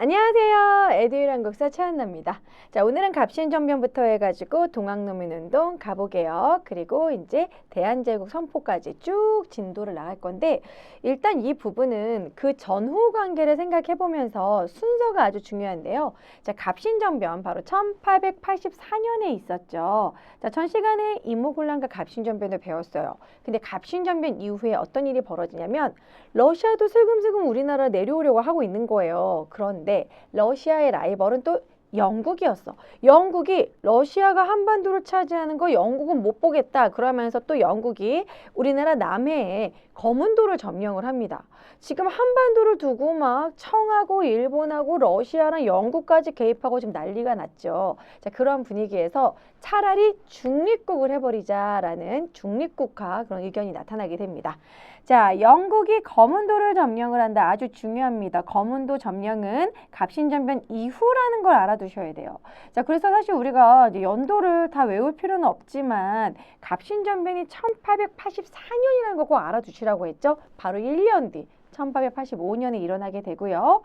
안녕하세요. 에듀윌 한국사 최한나입니다. 자, 오늘은 갑신정변부터 해가지고 동학농민운동, 가보개혁, 그리고 이제 대한제국 선포까지 쭉 진도를 나갈 건데, 일단 이 부분은 그 전후 관계를 생각해 보면서 순서가 아주 중요한데요. 자, 갑신정변 바로 1884년에 있었죠. 자, 전 시간에 이모군란과 갑신정변을 배웠어요. 근데 갑신정변 이후에 어떤 일이 벌어지냐면, 러시아도 슬금슬금 우리나라 내려오려고 하고 있는 거예요. 그런데 러시아의 라이벌은 또 영국이었어. 영국이 러시아가 한반도를 차지하는 거 영국은 못 보겠다. 그러면서 또 영국이 우리나라 남해에 검은도를 점령을 합니다. 지금 한반도를 두고 막 청하고 일본하고 러시아랑 영국까지 개입하고 지금 난리가 났죠. 자, 그런 분위기에서 차라리 중립국을 해버리자라는 중립국화 그런 의견이 나타나게 됩니다. 자, 영국이 검은도를 점령을 한다. 아주 중요합니다. 검은도 점령은 갑신전변 이후라는 걸 알아두셔야 돼요. 자, 그래서 사실 우리가 이제 연도를 다 외울 필요는 없지만 갑신전변이 1884년이라는 거 꼭 알아두시라고 했죠. 바로 1년 뒤. 1885년에 일어나게 되고요.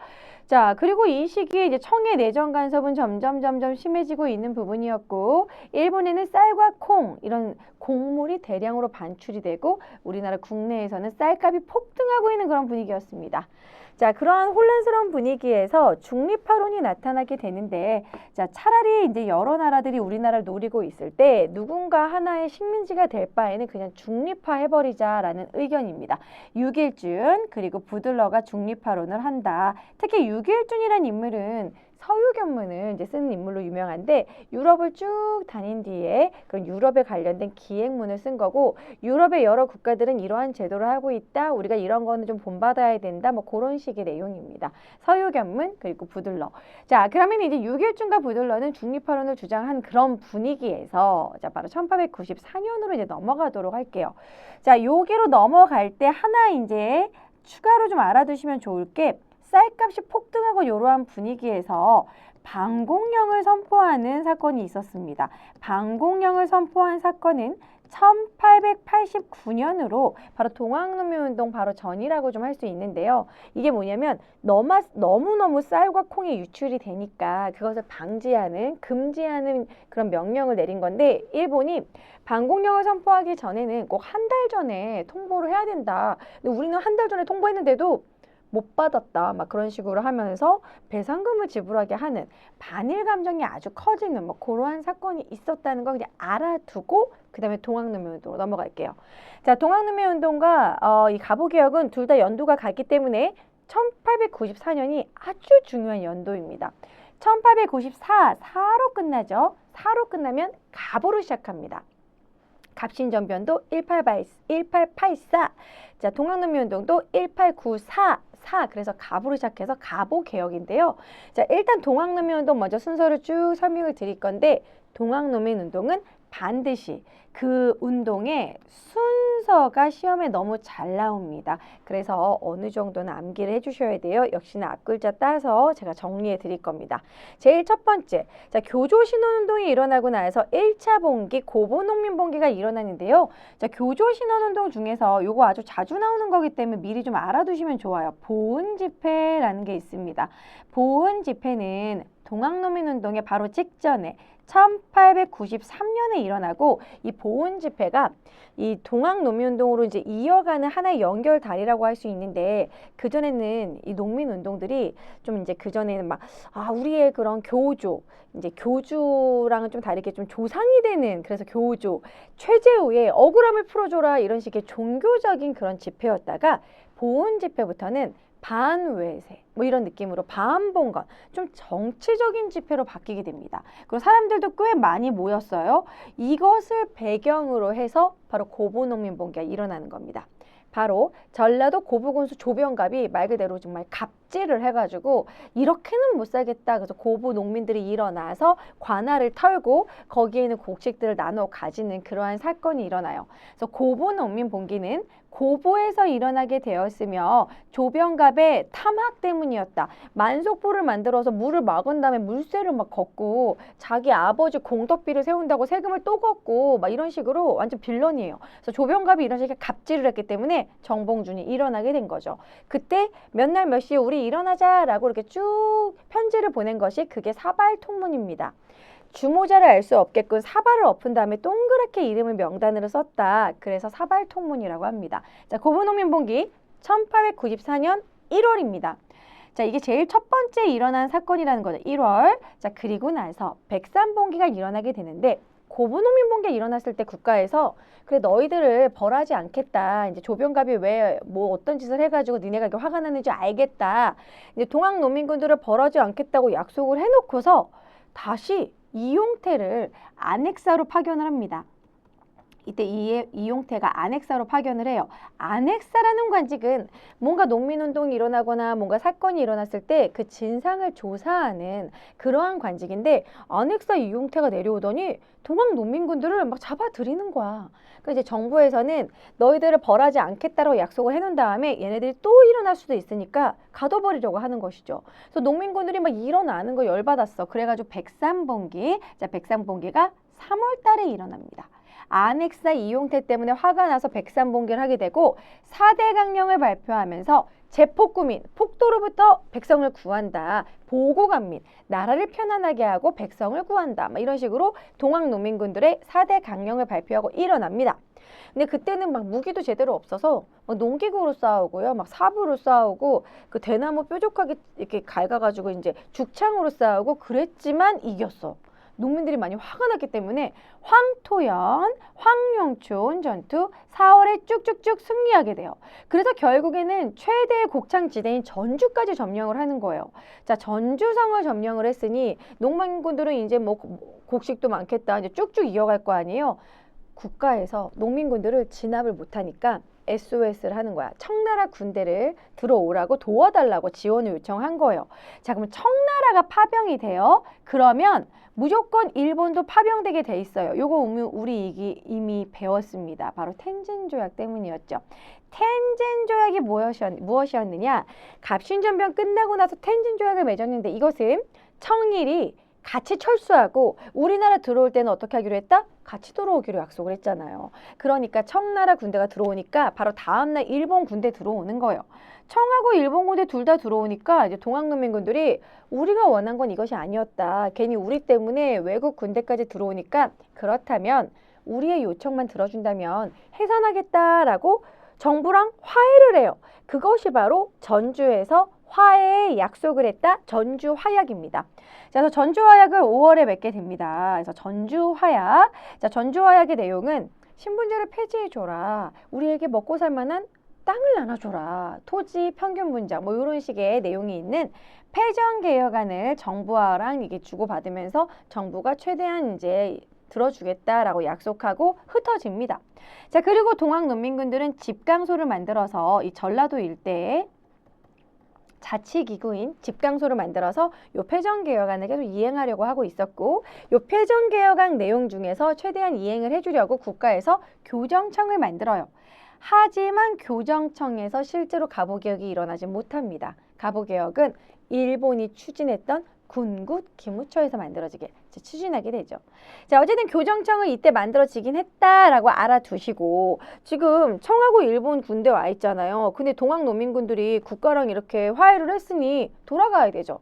자, 그리고 이 시기에 이제 청의 내정 간섭은 점점 점점 심해지고 있는 부분이었고, 일본에는 쌀과 콩 이런 곡물이 대량으로 반출이 되고, 우리나라 국내에서는 쌀값이 폭등하고 있는 그런 분위기였습니다. 자, 그러한 혼란스러운 분위기에서 중립화론이 나타나게 되는데, 자, 차라리 이제 여러 나라들이 우리나라를 노리고 있을 때 누군가 하나의 식민지가 될 바에는 그냥 중립화 해버리자라는 의견입니다. 유길준 그리고 부들러가 중립화론을 한다. 특히 유길준이라는 인물은 서유견문을 이제 쓰는 인물로 유명한데 유럽을 쭉 다닌 뒤에 그런 유럽에 관련된 기행문을 쓴 거고 유럽의 여러 국가들은 이러한 제도를 하고 있다. 우리가 이런 거는 좀 본받아야 된다. 뭐 그런 식의 내용입니다. 서유견문 그리고 부들러. 자, 그러면 이제 유길준과 부들러는 중립화론을 주장한 그런 분위기에서 자, 바로 1894년으로 이제 넘어가도록 할게요. 자, 여기로 넘어갈 때 하나 이제 추가로 좀 알아두시면 좋을 게 쌀값이 폭등하고 이러한 분위기에서 방공령을 선포하는 사건이 있었습니다. 방공령을 선포한 사건은 1889년으로 바로 동학농민운동 바로 전이라고 좀 할 수 있는데요. 이게 뭐냐면 너무, 너무너무 쌀과 콩이 유출이 되니까 그것을 방지하는 금지하는 그런 명령을 내린 건데 일본이 방공령을 선포하기 전에는 꼭 한 달 전에 통보를 해야 된다. 근데 우리는 한 달 전에 통보했는데도 못 받았다 막 그런 식으로 하면서 배상금을 지불하게 하는 반일 감정이 아주 커지는 뭐 그러한 사건이 있었다는 거 그냥 알아두고 그다음에 동학농민 운동으로 넘어갈게요. 자 동학농민 운동과 어, 이 가보 개혁은 둘 다 연도가 같기 때문에 1894년이 아주 중요한 연도입니다. 1894 4로 끝나죠. 4로 끝나면 가보로 시작합니다. 갑신전변도 1884. 자, 동학농민운동도 1894. 4 그래서 갑으로 시작해서 갑오 개혁인데요. 자, 일단 동학농민 운동 먼저 순서를 쭉 설명을 드릴 건데 동학농민 운동은 반드시 그 운동의 순서가 시험에 너무 잘 나옵니다. 그래서 어느 정도는 암기를 해주셔야 돼요. 역시나 앞글자 따서 제가 정리해 드릴 겁니다. 제일 첫 번째, 자 교조 신원운동이 일어나고 나서 1차 봉기, 고보농민 봉기가 일어나는데요. 자 교조 신원운동 중에서 요거 아주 자주 나오는 거기 때문에 미리 좀 알아두시면 좋아요. 보은 집회라는 게 있습니다. 보은 집회는 동학농민운동의 바로 직전에 1893년에 일어나고 이 보훈 집회가 이 동학 농민 운동으로 이제 이어가는 하나의 연결다리라고 할 수 있는데 그 전에는 이 농민 운동들이 좀 이제 그 전에는 막 아 우리의 그런 교조 이제 교주랑은 좀 다르게 좀 조상이 되는 그래서 교조 최재우의 억울함을 풀어줘라 이런 식의 종교적인 그런 집회였다가 보훈 집회부터는 반외세 뭐 이런 느낌으로 반봉건 좀 정치적인 집회로 바뀌게 됩니다. 그리고 사람들도 꽤 많이 모였어요. 이것을 배경으로 해서 바로 고부농민봉기가 일어나는 겁니다. 바로 전라도 고부군수 조병갑이 말 그대로 정말 갑 질을 해가지고 이렇게는 못 살겠다. 그래서 고부 농민들이 일어나서 관할을 털고 거기에 있는 곡식들을 나눠 가지는 그러한 사건이 일어나요. 그래서 고부 농민 봉기는 고보에서 일어나게 되었으며 조병갑의 탐학 때문이었다. 만석부를 만들어서 물을 막은 다음에 물세를 막 걷고 자기 아버지 공덕비를 세운다고 세금을 또 걷고 막 이런 식으로 완전 빌런이에요. 그래서 조병갑이 이런 식의 갑질을 했기 때문에 정봉준이 일어나게 된 거죠. 그때 몇 날 몇 시에 우리 일어나자라고 이렇게 쭉 편지를 보낸 것이 그게 사발 통문입니다. 주모자를 알 수 없게끔 사발을 엎은 다음에 동그랗게 이름을 명단으로 썼다. 그래서 사발 통문이라고 합니다. 자, 고분농민봉기 1894년 1월입니다. 자, 이게 제일 첫 번째 일어난 사건이라는 거죠. 1월. 자, 그리고 나서 백삼봉기가 일어나게 되는데 고분농민봉기가 일어났을 때 국가에서 그래 너희들을 벌하지 않겠다. 이제 조병갑이 왜 뭐 어떤 짓을 해가지고 니네가 이렇게 화가 나는지 알겠다. 이제 동학 농민군들을 벌하지 않겠다고 약속을 해놓고서 다시 이용태를 안핵사로 파견을 합니다. 이때 이, 이용태가 안핵사로 파견을 해요. 안핵사라는 관직은 뭔가 농민운동이 일어나거나 뭔가 사건이 일어났을 때 그 진상을 조사하는 그러한 관직인데 안핵사 이용태가 내려오더니 동학 농민군들을 막 잡아들이는 거야. 그 이제 정부에서는 너희들을 벌하지 않겠다라고 약속을 해놓은 다음에 얘네들이 또 일어날 수도 있으니까 가둬버리려고 하는 것이죠. 그래서 농민군들이 막 일어나는 거 열받았어. 그래가지고 백삼봉기, 자 백삼봉기가 3월 달에 일어납니다. 안핵사 이용태 때문에 화가 나서 백삼봉기를 하게 되고 사대 강령을 발표하면서 제폭구민, 폭도로부터 백성을 구한다. 보고감민, 나라를 편안하게 하고 백성을 구한다. 막 이런 식으로 동학 농민군들의 사대 강령을 발표하고 일어납니다. 근데 그때는 막 무기도 제대로 없어서 막 농기구로 싸우고요, 막 사부로 싸우고 그 대나무 뾰족하게 이렇게 갈가가지고 이제 죽창으로 싸우고 그랬지만 이겼어. 농민들이 많이 화가 났기 때문에 황토연, 황룡촌 전투 4월에 쭉쭉쭉 승리하게 돼요. 그래서 결국에는 최대의 곡창지대인 전주까지 점령을 하는 거예요. 자, 전주성을 점령을 했으니 농민군들은 이제 뭐 곡식도 많겠다. 이제 쭉쭉 이어갈 거 아니에요. 국가에서 농민군들을 진압을 못하니까 SOS를 하는 거야. 청나라 군대를 들어오라고 도와달라고 지원을 요청한 거예요. 자, 그럼 청나라가 파병이 돼요. 그러면 무조건 일본도 파병되게 돼 있어요. 요거 우리 이기 이미 배웠습니다. 바로 텐젠 조약 때문이었죠. 텐젠 조약이 무엇이었, 무엇이었 느냐? 갑신전병 끝나고 나서 텐젠 조약을 맺었는데 이것은 청일이 같이 철수하고 우리나라 들어올 때는 어떻게 하기로 했다? 같이 들어오기로 약속을 했잖아요. 그러니까 청나라 군대가 들어오니까 바로 다음날 일본 군대 들어오는 거예요. 청하고 일본 군대 둘 다 들어오니까 이제 동학농민군들이 우리가 원한 건 이것이 아니었다. 괜히 우리 때문에 외국 군대까지 들어오니까 그렇다면 우리의 요청만 들어준다면 해산하겠다라고 정부랑 화해를 해요. 그것이 바로 전주에서 화해의 약속을 했다. 전주 화약입니다. 자, 그래서 전주 화약을 5월에 맺게 됩니다. 그래서 전주 화약. 자, 전주 화약의 내용은 신분제를 폐지해 줘라. 우리에게 먹고 살 만한 땅을 나눠줘라. 토지 평균 분장 뭐 이런 식의 내용이 있는 패전 개혁안을 정부와랑 이게 주고받으면서 정부가 최대한 이제 들어주겠다라고 약속하고 흩어집니다. 자 그리고 동학 농민군들은 집강소를 만들어서 이 전라도 일대에 자치기구인 집강소를 만들어서 요 폐전개혁안을 계속 이행하려고 하고 있었고 요 폐전개혁안 내용 중에서 최대한 이행을 해주려고 국가에서 교정청을 만들어요. 하지만 교정청에서 실제로 가보개혁이 일어나지 못합니다. 가보개혁은 일본이 추진했던 군굿 기무처에서 만들어지게 추진하게 되죠. 자, 어쨌든 교정청은 이때 만들어지긴 했다라고 알아두시고 지금 청하고 일본 군대 와 있잖아요. 근데 동학 농민군들이 국가랑 이렇게 화해를 했으니 돌아가야 되죠.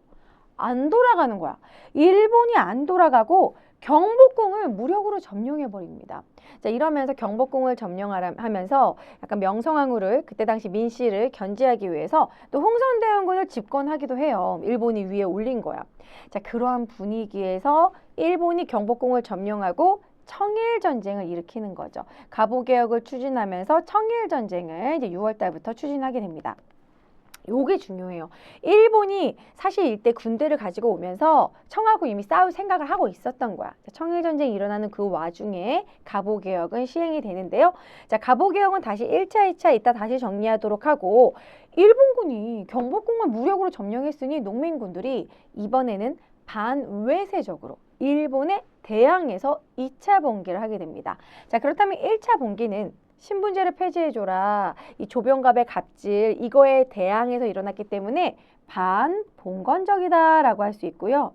안 돌아가는 거야. 일본이 안 돌아가고 경복궁을 무력으로 점령해 버립니다. 자, 이러면서 경복궁을 점령하면서 약간 명성황후를 그때 당시 민씨를 견제하기 위해서 또 홍선대원군을 집권하기도 해요. 일본이 위에 올린 거야. 자, 그러한 분위기에서 일본이 경복궁을 점령하고 청일 전쟁을 일으키는 거죠. 가보 개혁을 추진하면서 청일 전쟁을 이제 6월 달부터 추진하게 됩니다. 요게 중요해요. 일본이 사실 이때 군대를 가지고 오면서 청하고 이미 싸울 생각을 하고 있었던 거야. 청일 전쟁이 일어나는 그 와중에 가보 개혁은 시행이 되는데요. 자, 가보 개혁은 다시 1차, 2차 이따 다시 정리하도록 하고 일본군이 경복궁을 무력으로 점령했으니 농민군들이 이번에는 반외세적으로 일본에 대항해서 2차 봉기를 하게 됩니다. 자, 그렇다면 1차 봉기는 신분제를 폐지해줘라. 이 조병갑의 갑질 이거에 대항해서 일어났기 때문에 반봉건적이다라고 할 수 있고요.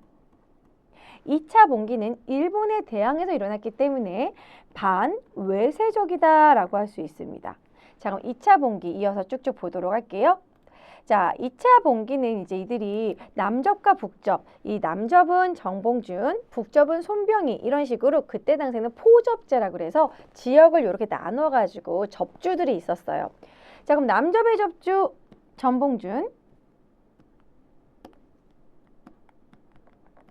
2차 봉기는 일본에 대항해서 일어났기 때문에 반외세적이다라고 할 수 있습니다. 자 그럼 2차 봉기 이어서 쭉쭉 보도록 할게요. 자, 2차 봉기는 이제 이들이 남접과 북접, 이 남접은 정봉준, 북접은 손병희 이런 식으로 그때 당시에는 포접제라 그래서 지역을 이렇게 나눠 가지고 접주들이 있었어요. 자, 그럼 남접의 접주 전봉준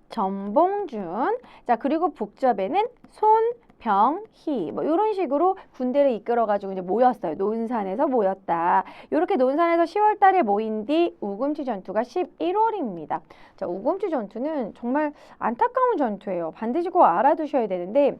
전봉준. 자, 그리고 북접에는 손 병희. 뭐 이런 식으로 군대를 이끌어 가지고 이제 모였어요. 논산에서 모였다. 이렇게 논산에서 10월 달에 모인 뒤 우금치 전투가 11월입니다. 자, 우금치 전투는 정말 안타까운 전투예요. 반드시 꼭 알아두셔야 되는데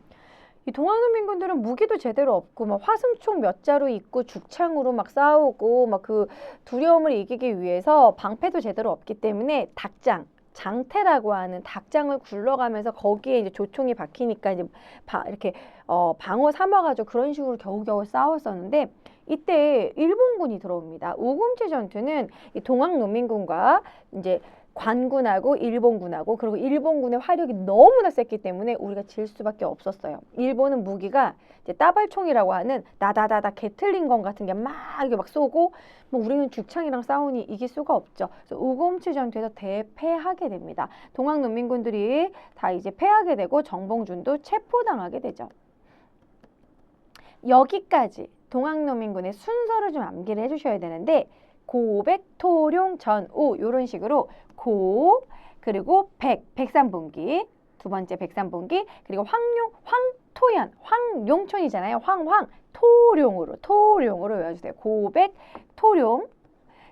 이 동학농민군들은 무기도 제대로 없고 막 화승총 몇 자루 있고 죽창으로 막 싸우고 막 그 두려움을 이기기 위해서 방패도 제대로 없기 때문에 닭장 장태라고 하는 닭장을 굴러가면서 거기에 이제 조총이 박히니까 이제 바, 이렇게 어, 방어 삼아가지고 그런 식으로 겨우겨우 싸웠었는데 이때 일본군이 들어옵니다. 우금치 전투는 이 동학농민군과 이제 관군하고 일본군하고 그리고 일본군의 화력이 너무나 셌기 때문에 우리가 질 수밖에 없었어요. 일본은 무기가 이제 따발총이라고 하는 나다다다 게틀링건 같은 게 막 이게 막 쏘고 뭐 우리는 죽창이랑 싸우니 이길 수가 없죠. 그래서 우금치 전투에서 대패하게 됩니다. 동학 농민군들이 다 이제 패하게 되고 정봉준도 체포당하게 되죠. 여기까지 동학 농민군의 순서를 좀 암기를 해주셔야 되는데 고백, 토룡, 전우. 이런 식으로 고 그리고 백, 백삼분기. 두 번째 백삼분기. 그리고 황룡, 황토연, 황용촌이잖아요. 황황. 토룡으로 토룡으로 외워주세요. 고백, 토룡,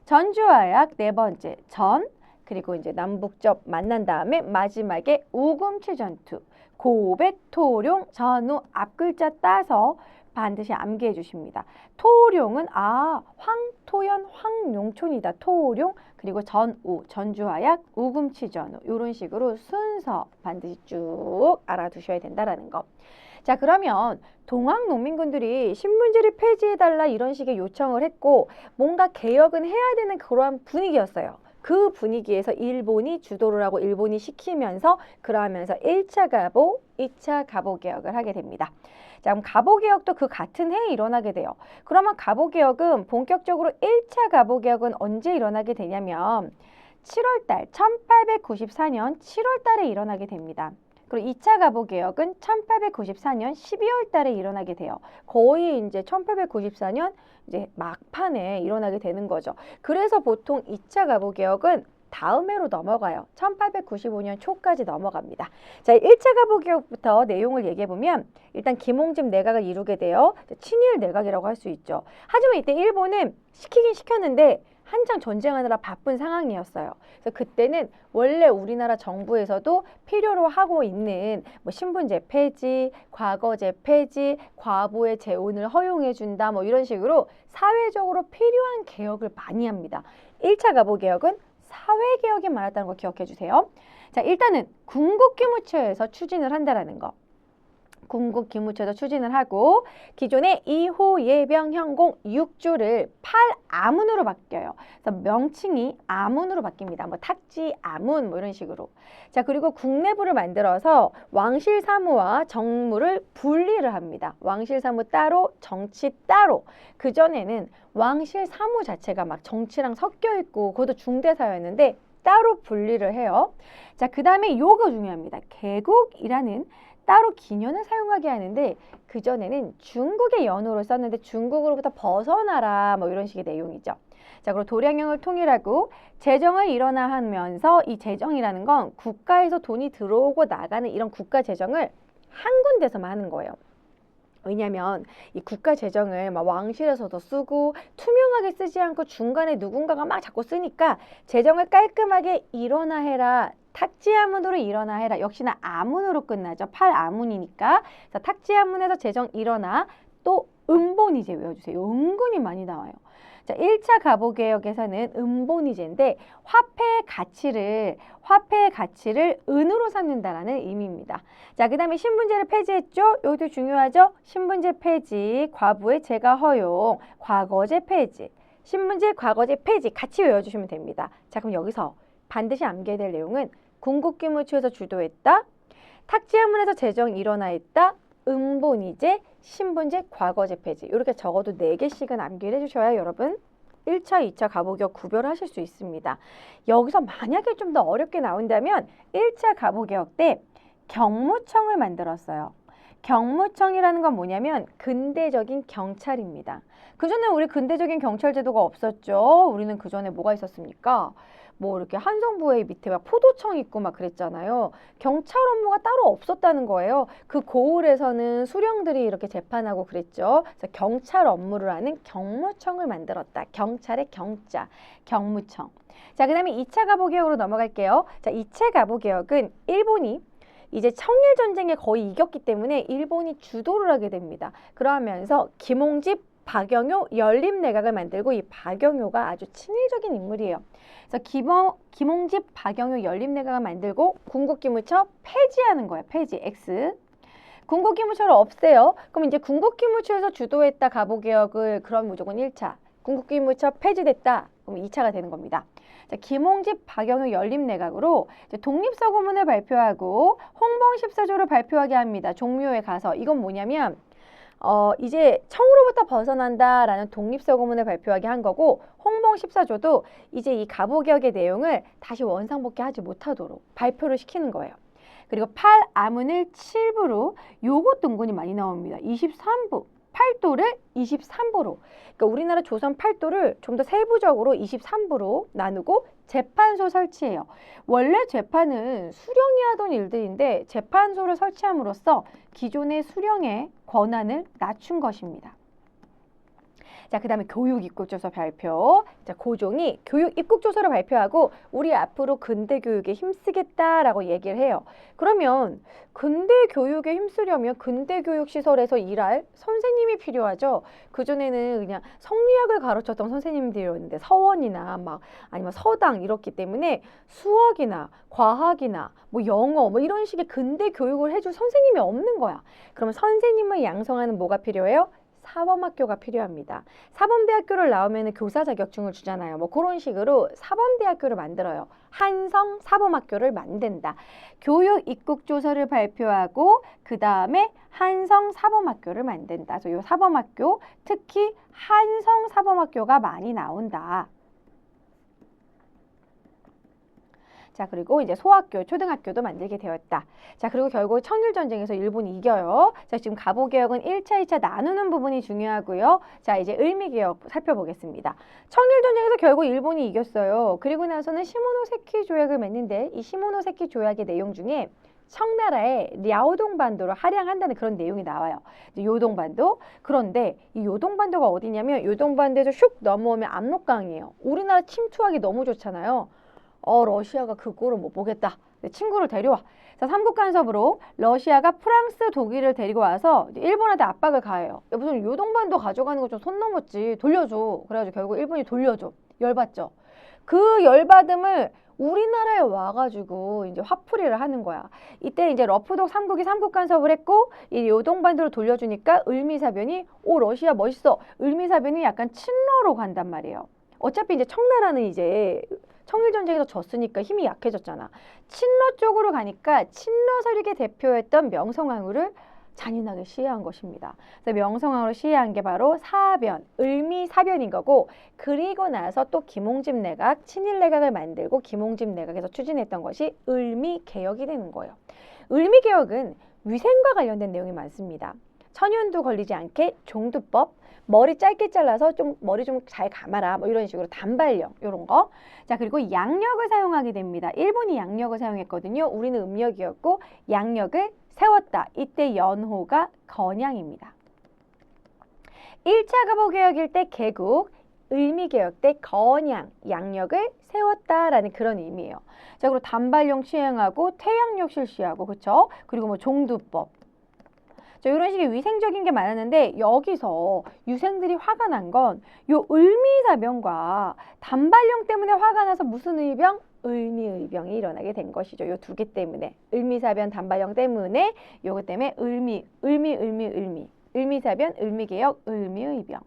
전주화약 네 번째 전. 그리고 이제 남북접 만난 다음에 마지막에 우금치 전투. 고백, 토룡, 전우 앞글자 따서 반드시 암기해 주십니다. 토룡은 아 황토연 황용촌이다. 토룡 그리고 전우 전주화약 우금치전우 이런 식으로 순서 반드시 쭉 알아두셔야 된다라는 거. 자 그러면 동학 농민군들이 신문지를 폐지해달라 이런 식의 요청을 했고 뭔가 개혁은 해야 되는 그러한 분위기였어요. 그 분위기에서 일본이 주도를 하고 일본이 시키면서 그러면서 1차 가보, 2차 가보 개혁을 하게 됩니다. 자, 그럼 가보 개혁도 그 같은 해에 일어나게 돼요. 그러면 가보 개혁은 본격적으로 1차 가보 개혁은 언제 일어나게 되냐면 7월 달 1894년 7월 달에 일어나게 됩니다. 그리고 2차 가보 개혁은 1894년 12월 달에 일어나게 돼요. 거의 이제 1894년 이제 막판에 일어나게 되는 거죠. 그래서 보통 2차 가보 개혁은 다음 해로 넘어가요. 1895년 초까지 넘어갑니다. 자, 1차 가보 개혁부터 내용을 얘기해 보면 일단 김홍집 내각을 이루게 돼요. 친일 내각이라고 할 수 있죠. 하지만 이때 일본은 시키긴 시켰는데 한창 전쟁하느라 바쁜 상황이었어요. 그래서 그때는 원래 우리나라 정부에서도 필요로 하고 있는 뭐 신분제 폐지, 과거제 폐지, 과부의 재혼을 허용해 준다 뭐 이런 식으로 사회적으로 필요한 개혁을 많이 합니다. 1차 가보 개혁은 사회 개혁에 많았다는 거 기억해 주세요. 자, 일단은 군국기무처에서 추진을 한다라는 거. 군국 기무처에서 추진을 하고 기존의 2호 예병 현공 6조를 8아문으로 바뀌어요. 그래서 명칭이 아문으로 바뀝니다. 뭐 탁지 아문 뭐 이런 식으로. 자, 그리고 국내부를 만들어서 왕실 사무와 정무를 분리를 합니다. 왕실 사무 따로, 정치 따로. 그 전에는 왕실 사무 자체가 막 정치랑 섞여 있고 그것도 중대사였는데 따로 분리를 해요. 자, 그 다음에 요거 중요합니다. 개국이라는 따로 기년을 사용하게 하는데 그 전에는 중국의 연호를 썼는데 중국으로부터 벗어나라 뭐 이런 식의 내용이죠. 자, 그리고 도량형을 통일하고 재정을 일어나 하면서 이 재정이라는 건 국가에서 돈이 들어오고 나가는 이런 국가 재정을 한 군데서만 하는 거예요. 왜냐하면 이 국가 재정을 막 왕실에서도 쓰고 투명하게 쓰지 않고 중간에 누군가가 막 자꾸 쓰니까 재정을 깔끔하게 일어나 해라 탁지아문으로 일어나 해라. 역시나 아문으로 끝나죠. 팔아문이니까. 자, 탁지아문에서 재정 일어나 또 음본이제 외워주세요. 은근히 많이 나와요. 자, 1차 가보개혁에서는 음본이제인데 화폐의 가치를 화폐의 가치를 은으로 삼는다라는 의미입니다. 자, 그다음에 신분제를 폐지했죠. 여기도 중요하죠. 신분제 폐지, 과부의 재가 허용, 과거제 폐지. 신분제, 과거제 폐지 같이 외워주시면 됩니다. 자, 그럼 여기서 반드시 암기해야 될 내용은 궁극기무처에서 주도했다. 탁지한문에서 재정 일어나 있다. 음본이제, 신분제, 과거제 폐지 이렇게 적어도 네개씩은 암기를 해주셔야 여러분 1차, 2차 가보개혁 구별하실 수 있습니다. 여기서 만약에 좀 더 어렵게 나온다면 1차 가보개혁 때 경무청을 만들었어요. 경무청이라는 건 뭐냐면 근대적인 경찰입니다. 그전에 우리 근대적인 경찰 제도가 없었죠. 우리는 그전에 뭐가 있었습니까? 뭐 이렇게 한성부의 밑에 막 포도청 있고 막 그랬잖아요. 경찰 업무가 따로 없었다는 거예요. 그 고을에서는 수령들이 이렇게 재판하고 그랬죠. 그래서 경찰 업무를 하는 경무청을 만들었다. 경찰의 경자, 경무청. 자, 그 다음에 2차 가보개혁으로 넘어갈게요. 자, 2차 가보개혁은 일본이 이제 청일 전쟁에 거의 이겼기 때문에 일본이 주도를 하게 됩니다. 그러면서 김홍집, 박영효 연립 내각을 만들고 이 박영효가 아주 친일적인 인물이에요. 그래서 김어, 김홍집, 박영효 연립 내각을 만들고 군국기무처 폐지하는 거예요. 폐지 X. 군국기무처를 없애요. 그럼 이제 군국기무처에서 주도했다 가보개혁을 그럼 무조건 1차. 군국기무처 폐지됐다. 그럼 2차가 되는 겁니다. 자, 김홍집, 박영효 연립내각으로 이제 독립서고문을 발표하고 홍봉 14조를 발표하게 합니다. 종묘에 가서 이건 뭐냐면 어, 이제 청으로부터 벗어난다라는 독립서고문을 발표하게 한 거고 홍봉 14조도 이제 이 가보개혁의 내용을 다시 원상복귀하지 못하도록 발표를 시키는 거예요. 그리고 8 아문을 7부로 요것도 은근히 많이 나옵니다. 23부. 8도를 23부로 그러니까 우리나라 조선 8도를 좀 더 세부적으로 23부로 나누고 재판소 설치해요. 원래 재판은 수령이 하던 일들인데 재판소를 설치함으로써 기존의 수령의 권한을 낮춘 것입니다. 자, 그 다음에 교육 입국조서 발표. 자, 고종이 교육 입국조서를 발표하고 우리 앞으로 근대 교육에 힘쓰겠다라고 얘기를 해요. 그러면 근대 교육에 힘쓰려면 근대 교육 시설에서 일할 선생님이 필요하죠. 그전에는 그냥 성리학을 가르쳤던 선생님들이었는데 서원이나 막 아니면 서당 이렇기 때문에 수학이나 과학이나 뭐 영어 뭐 이런 식의 근대 교육을 해줄 선생님이 없는 거야. 그러면 선생님을 양성하는 뭐가 필요해요? 사범학교가 필요합니다. 사범대학교를 나오면 교사 자격증을 주잖아요. 뭐 그런 식으로 사범대학교를 만들어요. 한성 사범학교를 만든다. 교육 입국 조서를 발표하고 그 다음에 한성 사범학교를 만든다. 그래서 이 사범학교 특히 한성 사범학교가 많이 나온다. 자, 그리고 이제 소학교, 초등학교도 만들게 되었다. 자, 그리고 결국 청일 전쟁에서 일본이 이겨요. 자, 지금 가보 개혁은 1차, 2차 나누는 부분이 중요하고요. 자, 이제 을미개혁 살펴보겠습니다. 청일 전쟁에서 결국 일본이 이겼어요. 그리고 나서는 시모노세키 조약을 맺는데 이 시모노세키 조약의 내용 중에 청나라의 랴오동반도로 할양한다는 그런 내용이 나와요. 요동반도. 그런데 이 요동반도가 어디냐면 요동반도에서 슉 넘어오면 압록강이에요. 우리나라 침투하기 너무 좋잖아요. 어, 러시아가 그 꼴을 못 보겠다. 내 친구를 데려와. 자, 삼국 간섭으로 러시아가 프랑스, 독일을 데리고 와서 일본한테 압박을 가해요. 야, 무슨 요동반도 가져가는 거 좀 손 넘었지. 돌려줘. 그래가지고 결국 일본이 돌려줘. 열받죠. 그 열받음을 우리나라에 와가지고 이제 화풀이를 하는 거야. 이때 이제 러프독 삼국이 삼국 간섭을 했고 이 요동반도를 돌려주니까 을미사변이 오 러시아 멋있어. 을미사변이 약간 친러로 간단 말이에요. 어차피 이제 청나라는 이제 청일 전쟁에서 졌으니까 힘이 약해졌잖아. 친러 쪽으로 가니까 친러 세력의 대표였던 명성황후를 잔인하게 시해한 것입니다. 그래서 명성황후를 시해한 게 바로 사변, 을미 사변인 거고 그리고 나서 또 김홍집 내각, 친일 내각을 만들고 김홍집 내각에서 추진했던 것이 을미 개혁이 되는 거예요. 을미 개혁은 위생과 관련된 내용이 많습니다. 천연도 걸리지 않게 종두법, 머리 짧게 잘라서 좀 머리 좀 잘 감아라 뭐 이런 식으로 단발력 이런 거. 자 그리고 양력을 사용하게 됩니다. 일본이 양력을 사용했거든요. 우리는 음력이었고 양력을 세웠다. 이때 연호가 건양입니다. 1차 가보개혁일 때 개국, 을미개혁 때 건양, 양력을 세웠다라는 그런 의미예요. 자, 그리고 단발령 시행하고 태양력 실시하고 그쵸? 그리고 뭐 종두법, 자, 이런 식의 위생적인 게 많았는데 여기서 유생들이 화가 난 건 요 을미사병과 단발령 때문에 화가 나서 무슨 의병? 을미의병이 일어나게 된 것이죠. 요 두 개 때문에 을미사변 단발령 때문에 요것 때문에 을미 을미 을미 을미 을미사변 을미개혁 을미의병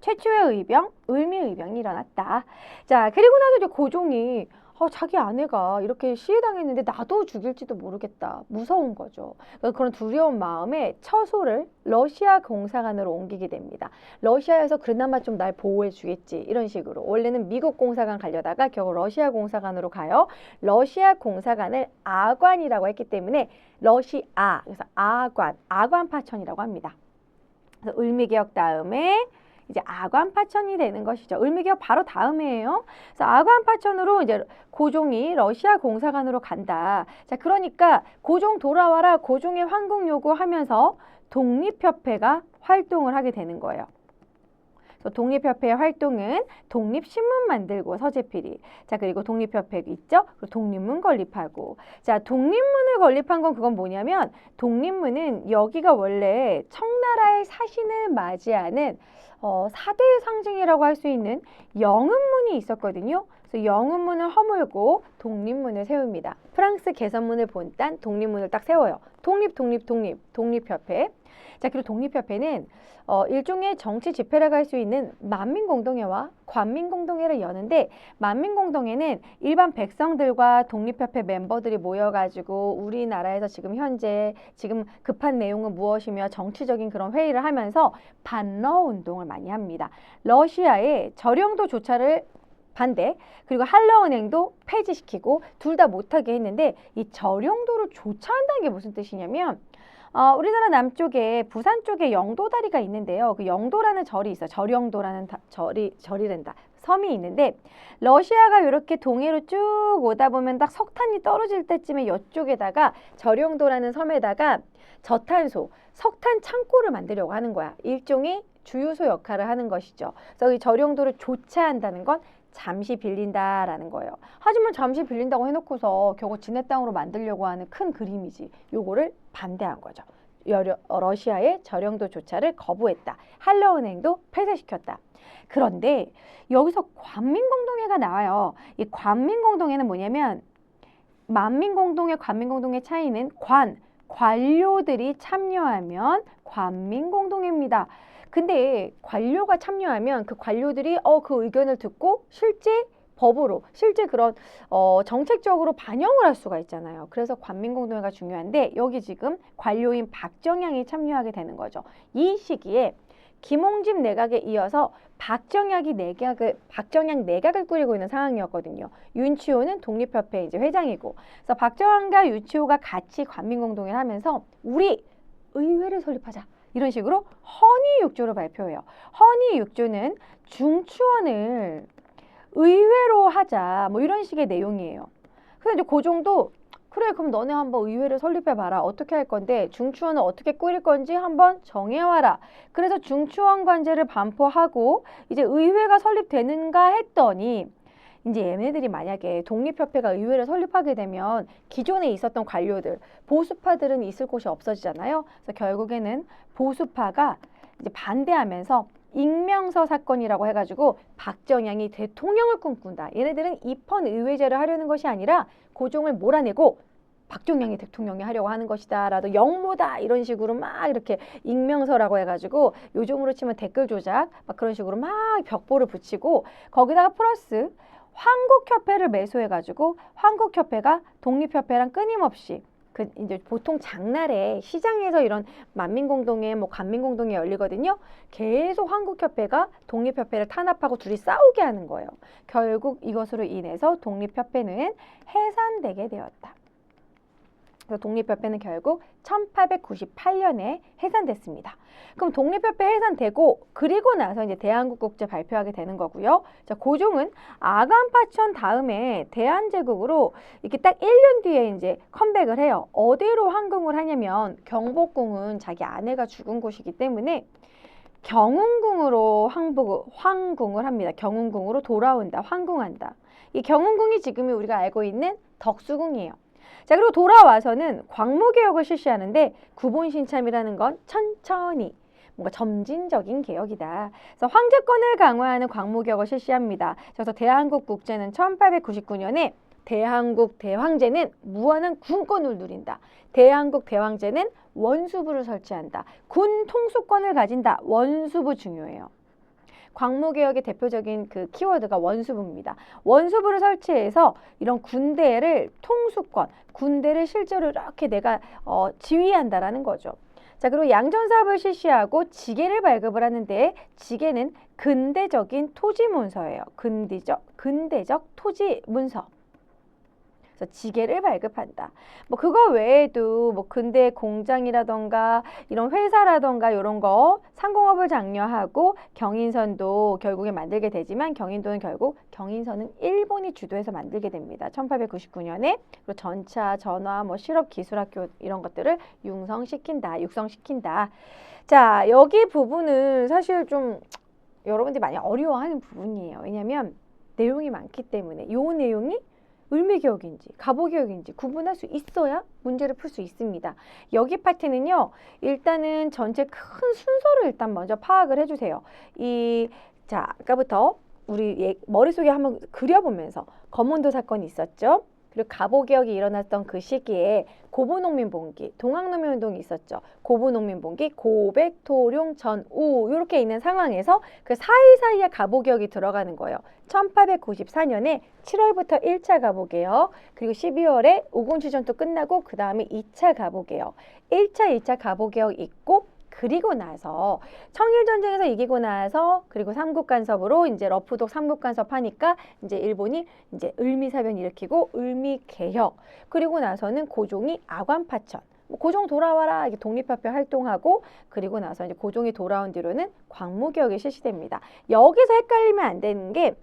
최초의 의병 을미의병이 일어났다. 자 그리고 나서 이제 고종이 어, 자기 아내가 이렇게 시해당했는데 나도 죽일지도 모르겠다. 무서운 거죠. 그러니까 그런 두려운 마음에 처소를 러시아 공사관으로 옮기게 됩니다. 러시아에서 그나마 좀 날 보호해 주겠지. 이런 식으로. 원래는 미국 공사관 가려다가 결국 러시아 공사관으로 가요. 러시아 공사관을 아관이라고 했기 때문에 러시아. 그래서 아관, 아관 파천이라고 합니다. 그래서 을미개혁 다음에 이제 아관파천이 되는 것이죠. 을미개혁 바로 다음이에요. 그래서 아관파천으로 이제 고종이 러시아 공사관으로 간다. 자, 그러니까 고종 돌아와라. 고종의 황국 요구하면서 독립협회가 활동을 하게 되는 거예요. 독립협회의 활동은 독립신문 만들고 서재필이 자 그리고 독립협회 있죠 독립문 건립하고 자 독립문을 건립한 건 그건 뭐냐면 독립문은 여기가 원래 청나라의 사신을 맞이하는 어, 사대의 상징이라고 할 수 있는 영음문이 있었거든요. 그래서 영음문을 허물고 독립문을 세웁니다. 프랑스 개선문을 본딴 독립문을 딱 세워요. 독립, 독립, 독립, 독립협회. 자, 그리고 독립협회는 어, 일종의 정치 집회라고 할 수 있는 만민공동회와 관민공동회를 여는데 만민공동회는 일반 백성들과 독립협회 멤버들이 모여가지고 우리나라에서 지금 현재 지금 급한 내용은 무엇이며 정치적인 그런 회의를 하면서 반러 운동을 많이 합니다. 러시아의 저령도 조차를 반대 그리고 한러은행도 폐지시키고 둘 다 못하게 했는데 이 저령도를 조차한다는 게 무슨 뜻이냐면 어, 우리나라 남쪽에 부산 쪽에 영도다리가 있는데요. 그 영도라는 절이 있어. 요 절영도라는 다, 절이 절이란다. 섬이 있는데 러시아가 이렇게 동해로 쭉 오다 보면 딱 석탄이 떨어질 때쯤에 이쪽에다가 절영도라는 섬에다가 저탄소, 석탄 창고를 만들려고 하는 거야. 일종의 주유소 역할을 하는 것이죠. 그래서 이 절영도를 조차한다는 건 잠시 빌린다라는 거예요. 하지만 잠시 빌린다고 해놓고서 결국 지네 땅으로 만들려고 하는 큰 그림이지. 요거를 반대한 거죠. 러시아의 저령도 조차를 거부했다. 한러은행도 폐쇄시켰다. 그런데 여기서 관민공동회가 나와요. 이 관민공동회는 뭐냐면 만민공동회, 관민공동회 차이는 관, 관료들이 참여하면 관민공동회입니다. 근데 관료가 참여하면 그 관료들이 어 그 의견을 듣고 실제 법으로 실제 그런 어 정책적으로 반영을 할 수가 있잖아요. 그래서 관민공동회가 중요한데 여기 지금 관료인 박정향이 참여하게 되는 거죠. 이 시기에 김홍집 내각에 이어서 박정향이 내각을 박정향 내각을 꾸리고 있는 상황이었거든요. 윤치호는 독립협회 이제 회장이고, 그래서 박정향과 윤치호가 같이 관민공동회를 하면서 우리 의회를 설립하자. 이런 식으로 허니 육조를 발표해요. 허니 육조는 중추원을 의회로 하자. 뭐 이런 식의 내용이에요. 그래서 이제 고종도 그래 그럼 너네 한번 의회를 설립해 봐라. 어떻게 할 건데 중추원을 어떻게 꾸릴 건지 한번 정해 와라. 그래서 중추원 관제를 반포하고 이제 의회가 설립되는가 했더니 이제 얘네들이 만약에 독립협회가 의회를 설립하게 되면 기존에 있었던 관료들, 보수파들은 있을 곳이 없어지잖아요. 그래서 결국에는 보수파가 이제 반대하면서 익명서 사건이라고 해가지고 박정향이 대통령을 꿈꾼다. 얘네들은 입헌 의회제를 하려는 것이 아니라 고종을 몰아내고 박정향이 대통령이 하려고 하는 것이다라도 영모다 이런 식으로 막 이렇게 익명서라고 해가지고 요즘으로 치면 댓글 조작 막 그런 식으로 막 벽보를 붙이고 거기다가 플러스 황국협회를 매수해가지고 황국협회가 독립협회랑 끊임없이 그 이제 보통 장날에 시장에서 이런 만민공동회 뭐 관민공동회 열리거든요. 계속 한국협회가 독립협회를 탄압하고 둘이 싸우게 하는 거예요. 결국 이것으로 인해서 독립협회는 해산되게 되었다. 그래서 독립협회는 결국 1898년에 해산됐습니다. 그럼 독립협회 해산되고 그리고 나서 이제 대한국 국제 발표하게 되는 거고요. 자, 고종은 아간파천 다음에 대한제국으로 이렇게 딱 1년 뒤에 이제 컴백을 해요. 어디로 항공을 하냐면 경복궁은 자기 아내가 죽은 곳이기 때문에 경운궁으로 항복, 황궁을 합니다. 경운궁으로 돌아온다, 황궁한다. 이 경운궁이 지금이 우리가 알고 있는 덕수궁이에요. 자, 그리고 돌아와서는 광무개혁을 실시하는데 구본신참이라는 건 천천히 뭔가 점진적인 개혁이다. 그래서 황제권을 강화하는 광무개혁을 실시합니다. 그래서 대한국 국제는 1899년에 대한국 대황제는 무한한 군권을 누린다. 대한국 대황제는 원수부를 설치한다. 군 통수권을 가진다. 원수부 중요해요. 광무개혁의 대표적인 그 키워드가 원수부입니다. 원수부를 설치해서 이런 군대를 통수권, 군대를 실제로 이렇게 내가 어, 지휘한다라는 거죠. 자, 그리고 양전 사업을 실시하고 지게를 발급을 하는데 지게는 근대적인 토지 문서예요. 근대적 근대적 토지 문서. 그래서 지게를 발급한다. 뭐 그거 외에도 뭐 근대 공장이라던가 이런 회사라던가 이런 거 상공업을 장려하고 경인선도 결국에 만들게 되지만 경인도는 결국 경인선은 일본이 주도해서 만들게 됩니다. 1899년에 그리고 전차, 전화, 뭐 실업 기술학교 이런 것들을 융성시킨다, 육성시킨다. 자 여기 부분은 사실 좀 여러분들이 많이 어려워하는 부분이에요. 왜냐하면 내용이 많기 때문에 이 내용이 을미기억인지 갑오기억인지 구분할 수 있어야 문제를 풀 수 있습니다. 여기 파트는요. 일단은 전체 큰 순서를 일단 먼저 파악을 해주세요. 이 자, 아까부터 우리 예- 머릿속에 한번 그려보면서 검문도 사건이 있었죠. 그리고 갑오개혁이 일어났던 그 시기에 고부농민봉기, 동학농민운동이 있었죠. 고부농민봉기, 고백, 토룡, 전우 이렇게 있는 상황에서 그 사이사이에 갑오개혁이 들어가는 거예요. 1894년에 7월부터 1차 갑오개혁, 그리고 12월에 오군추전도 끝나고 그 다음에 2차 갑오개혁, 1차, 2차 갑오개혁 있고 그리고 나서 청일 전쟁에서 이기고 나서 그리고 삼국 간섭으로 이제 러프독 삼국 간섭 하니까 이제 일본이 이제 을미사변 일으키고 을미 개혁 그리고 나서는 고종이 아관파천 뭐 고종 돌아와라 이게 독립협회 활동하고 그리고 나서 이제 고종이 돌아온 뒤로는 광무개혁이 실시됩니다. 여기서 헷갈리면 안 되는 게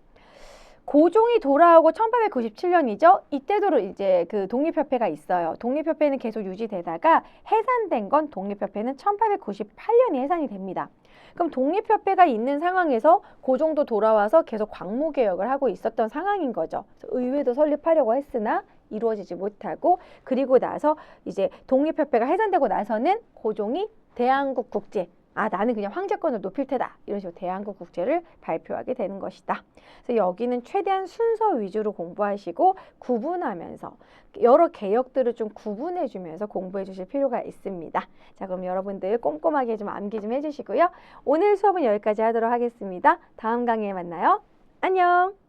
고종이 돌아오고 1897년이죠. 이때도 이제 그 독립협회가 있어요. 독립협회는 계속 유지되다가 해산된 건 독립협회는 1898년에 해산이 됩니다. 그럼 독립협회가 있는 상황에서 고종도 돌아와서 계속 광무개혁을 하고 있었던 상황인 거죠. 의회도 설립하려고 했으나 이루어지지 못하고 그리고 나서 이제 독립협회가 해산되고 나서는 고종이 대한국 국제 아 나는 그냥 황제권을 높일 테다 이런 식으로 대한국 국제를 발표하게 되는 것이다. 그래서 여기는 최대한 순서 위주로 공부하시고 구분하면서 여러 개혁들을 좀 구분해 주면서 공부해 주실 필요가 있습니다. 자 그럼 여러분들 꼼꼼하게 좀 암기 좀 해주시고요. 오늘 수업은 여기까지 하도록 하겠습니다. 다음 강의에 만나요. 안녕.